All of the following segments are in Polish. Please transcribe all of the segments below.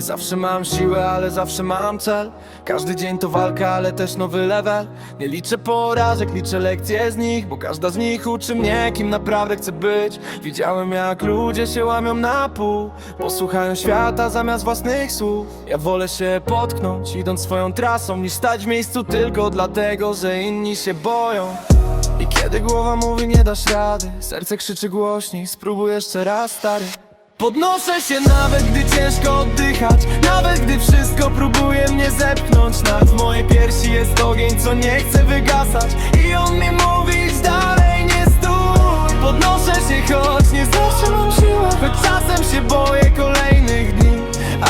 Nie zawsze mam siłę, ale zawsze mam cel. Każdy dzień to walka, ale też nowy level. Nie liczę porażek, liczę lekcje z nich Bo każda z nich uczy mnie, kim naprawdę chcę być. Widziałem jak ludzie się łamią na pół Posłuchają świata zamiast własnych słów. Ja wolę się potknąć, idąc swoją trasą Niż stać w miejscu tylko dlatego, że inni się boją. I kiedy głowa mówi nie dasz rady Serce krzyczy głośniej, spróbuj jeszcze raz stary Podnoszę się nawet gdy ciężko oddychać. Nawet gdy wszystko próbuje mnie zepchnąć. Nad mojej piersi jest ogień, co nie chce wygasać. I on mi mówi dalej, nie stój. Podnoszę się, choć nie zawsze mam siłę Choć czasem się boję kolejnych dni.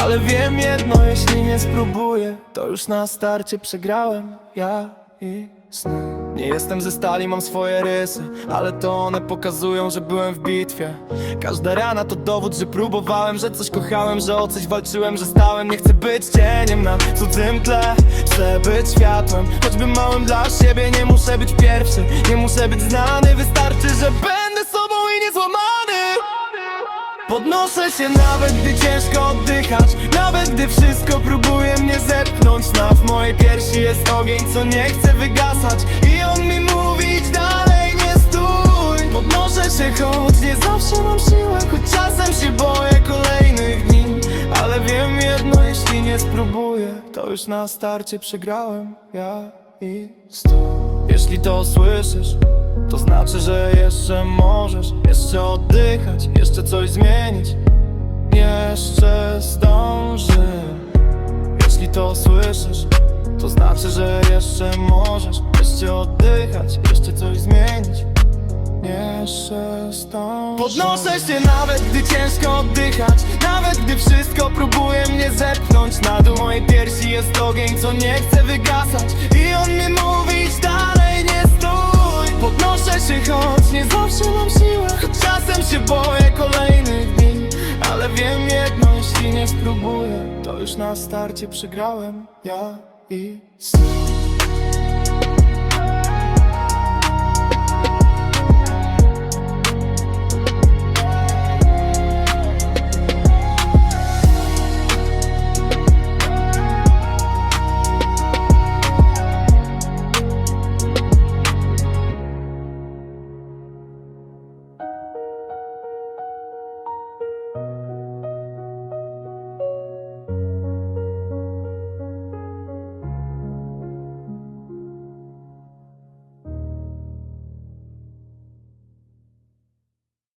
Ale wiem jedno, jeśli nie spróbuję To już na starcie przegrałem ja i sny Nie jestem ze stali, mam swoje rysy Ale to one pokazują, że byłem w bitwie. Każda rana to dowód, że próbowałem Że coś kochałem, że o coś walczyłem Że stałem, nie chcę być cieniem na cudzym tle Chcę być światłem, choćby małym dla siebie Nie muszę być pierwszy, nie muszę być znany Wystarczy, że będę sobą i niezłamany Podnoszę się nawet gdy ciężko oddychać. Nawet gdy wszystko próbuje mnie zepchnąć Mojej piersi jest ogień, co nie chce wygasać. I on mi mówi idź dalej, nie stój. Podnoszę się, choć nie zawsze mam siłę Choć czasem się boję kolejnych dni. Ale wiem jedno, jeśli nie spróbuję To już na starcie przegrałem ja i stój. Jeśli to słyszysz to znaczy, że jeszcze możesz Jeszcze oddychać, jeszcze coś zmienić. Jeszcze zdąży Jeśli to słyszysz To znaczy, że jeszcze możesz Jeszcze oddychać, jeszcze coś zmienić. Jeszcze zdążę Podnoszę się nawet gdy ciężko oddychać. Nawet gdy wszystko próbuje mnie zepchnąć. Na dół mojej piersi jest ogień, co nie chce wygasać. I on mi mówi dalej, nie stój. Podnoszę się, choć nie zawsze mam siłę. Czasem się boję kolejnych dni. Ale wiem jedno, jeśli nie spróbuję To już na starcie przegrałem ja i sny